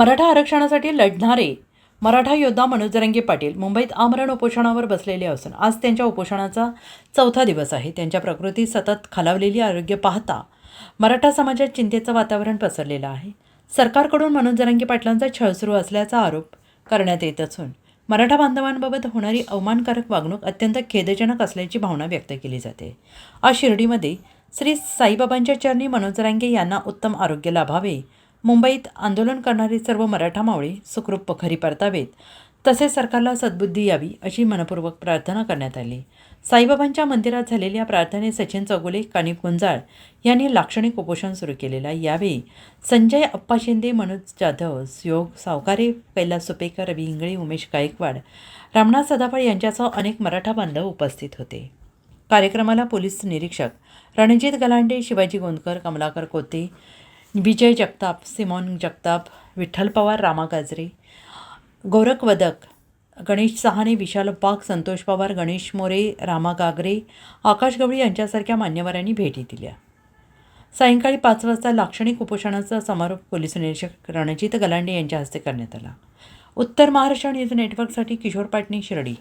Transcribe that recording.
मराठा आरक्षणासाठी लढणारे मराठा योद्धा मनोज पाटील मुंबईत आमरण उपोषणावर बसलेले असून आज त्यांच्या उपोषणाचा चौथा दिवस आहे. त्यांच्या प्रकृतीत सतत खालावलेली आरोग्य पाहता मराठा समाजात चिंतेचं वातावरण पसरलेलं आहे. सरकारकडून मनोज पाटलांचा छळ सुरू असल्याचा आरोप करण्यात येत असून मराठा बांधवांबाबत होणारी अवमानकारक वागणूक अत्यंत खेदजनक असल्याची भावना व्यक्त केली जाते. आज शिर्डीमध्ये श्री साईबाबांच्या चरणी मनोजरांगे यांना उत्तम आरोग्य लाभावे मुंबईत आंदोलन करणारे सर्व मराठा मावळे सुखरूप खरी परतावेत. तसेच सरकारला सद्बुद्धी यावी अशी मनपूर्वक प्रार्थना करण्यात आली. साईबाबांच्या मंदिरात झालेल्या प्रार्थनेत सचिन चौगुले कानिप गुंजाळ यांनी लाक्षणिक उपोषण सुरू केलेला यावेळी संजय अप्पा शिंदे मनोज जाधव योग सावकारे कैलास सुपेकर रवी इंगळे उमेश गायकवाड रामनाथ सदाफळ यांच्यासह अनेक मराठा बांधव उपस्थित होते. कार्यक्रमाला पोलीस निरीक्षक रणजित गलांडे शिवाजी गोंदकर कमलाकर कोते विजय जगताप सिमॉन जगताप विठ्ठल पवार रामा गाजरे गोरख वदक गणेश सहाने विशाल पाग संतोष पवार गणेश मोरे रामा गागरे आकाश गवळी यांच्यासारख्या मान्यवरांनी भेटी दिल्या. सायंकाळी पाच वाजता लाक्षणिक उपोषणाचा समारोप पोलीस निरीक्षक रणजित गलांडे यांच्या हस्ते करण्यात आला. उत्तर महाराष्ट्र न्यूज नेटवर्कसाठी किशोर पाटणी शिर्डी.